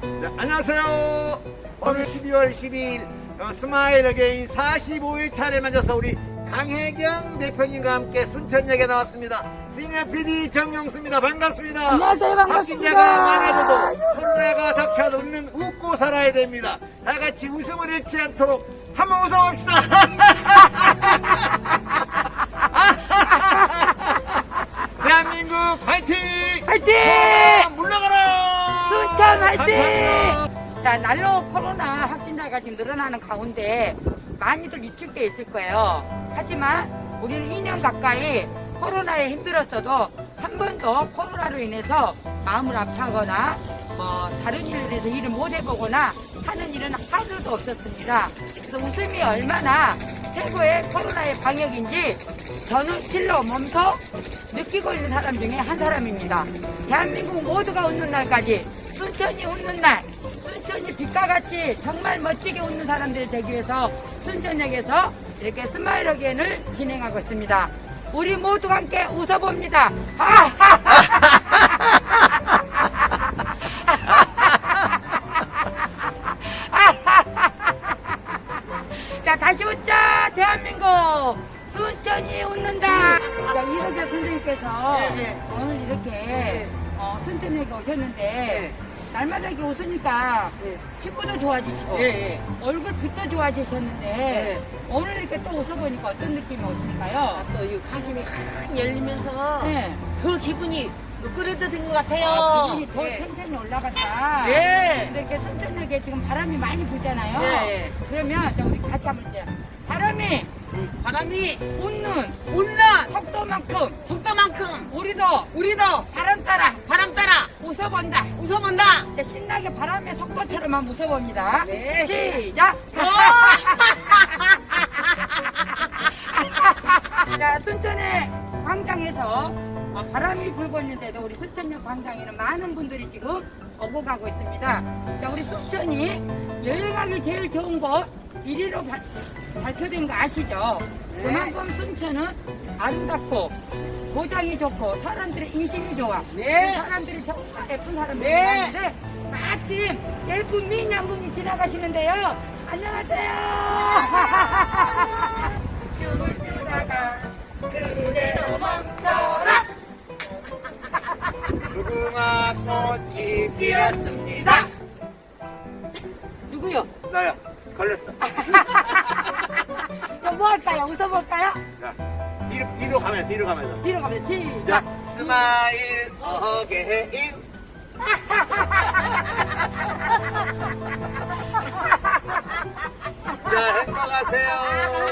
네, 안녕하세요. 오늘 12월 12일 어, 스마일 어게인 45일 차를 맞아서 우리 강혜경 대표님과 함께 순천역에 나왔습니다. 시니어 PD 정용수입니다. 반갑습니다. 안녕하세요. 반갑습니다. 확진자가 많아져도 코로나가 닥쳐도 우리는 웃고 살아야 됩니다. 다 같이 웃음을 잃지 않도록 한번 웃어봅시다. 대한민국 화이팅! 화이팅! 물러가라! 순천 화이팅! 자, 날로 코로나 확진자가 지금 늘어나는 가운데 많이들 위축돼 있을 거예요. 하지만 우리는 2년 가까이 코로나에 힘들었어도 한 번도 코로나로 인해서 마음을 아파하거나 뭐 다른 일을 해서 일을 못 해보거나 하는 일은 하루도 없었습니다. 그래서 웃음이 얼마나 최고의 코로나의 방역인지 저는 실로 몸소 느끼고 있는 사람 중에 한 사람입니다. 대한민국 모두가 웃는 날까지 순천이 웃는 날, 순천이 빛과 같이 정말 멋지게 웃는 사람들이 되기 위해서 순천역에서 이렇게 스마일 어게인을 진행하고 있습니다. 우리 모두가 함께 웃어봅니다. 자, 다시 웃자, 대한민국! 순천이 웃는다! 자, 이덕재 선생님께서 오늘 이렇게 어, 순천역에 오셨는데, 날마다 이렇게 웃으니까 피부도 좋아지시고, 얼굴 빛도 좋아지셨는데, 오늘 이렇게 또 웃어보니까 어떤 느낌이 오실까요? 또 이 가슴이 확 열리면서 네. 그 기분이 노크레드 것 같아요. 아, 기분이 더 네. 텐션이 올라갔다. 네. 근데 이렇게 순천역에 지금 바람이 많이 불잖아요. 네. 그러면 자, 우리 같이 한번 때 바람이 바람이 웃는 웃는 속도만큼 속도만큼 우리도 우리도 바람 따라 바람 따라 웃어본다. 웃어본다. 이제 신나게 바람의 속도처럼 한번 웃어봅니다. 네. 시작! 자, 순천의 광장에서 어, 바람이 불고 있는데도 우리 순천역 광장에는 많은 분들이 지금 오고 가고 있습니다. 자, 우리 순천이 여행하기 제일 좋은 곳 1위로 발표된 거 아시죠? 네. 그만큼 순천은 아름답고 고장이 좋고 사람들의 인심이 좋아. 네. 사람들이 정말 예쁜 사람들이 네. 많은데 마침 예쁜 미인 한 분이 지나가시는데요. 안녕하세요. 춤을 추다가 그대로 멈춰라. 무궁화 꽃이 피었습니다. 누구요? 나요. 걸렸어. 뭐 할까요? 웃어볼까요? 뭐 자, 뒤로, 뒤로 가면 뒤로 가면 뒤로 가면 시작. 자, 스마일 어게인. 자, 행복하세요.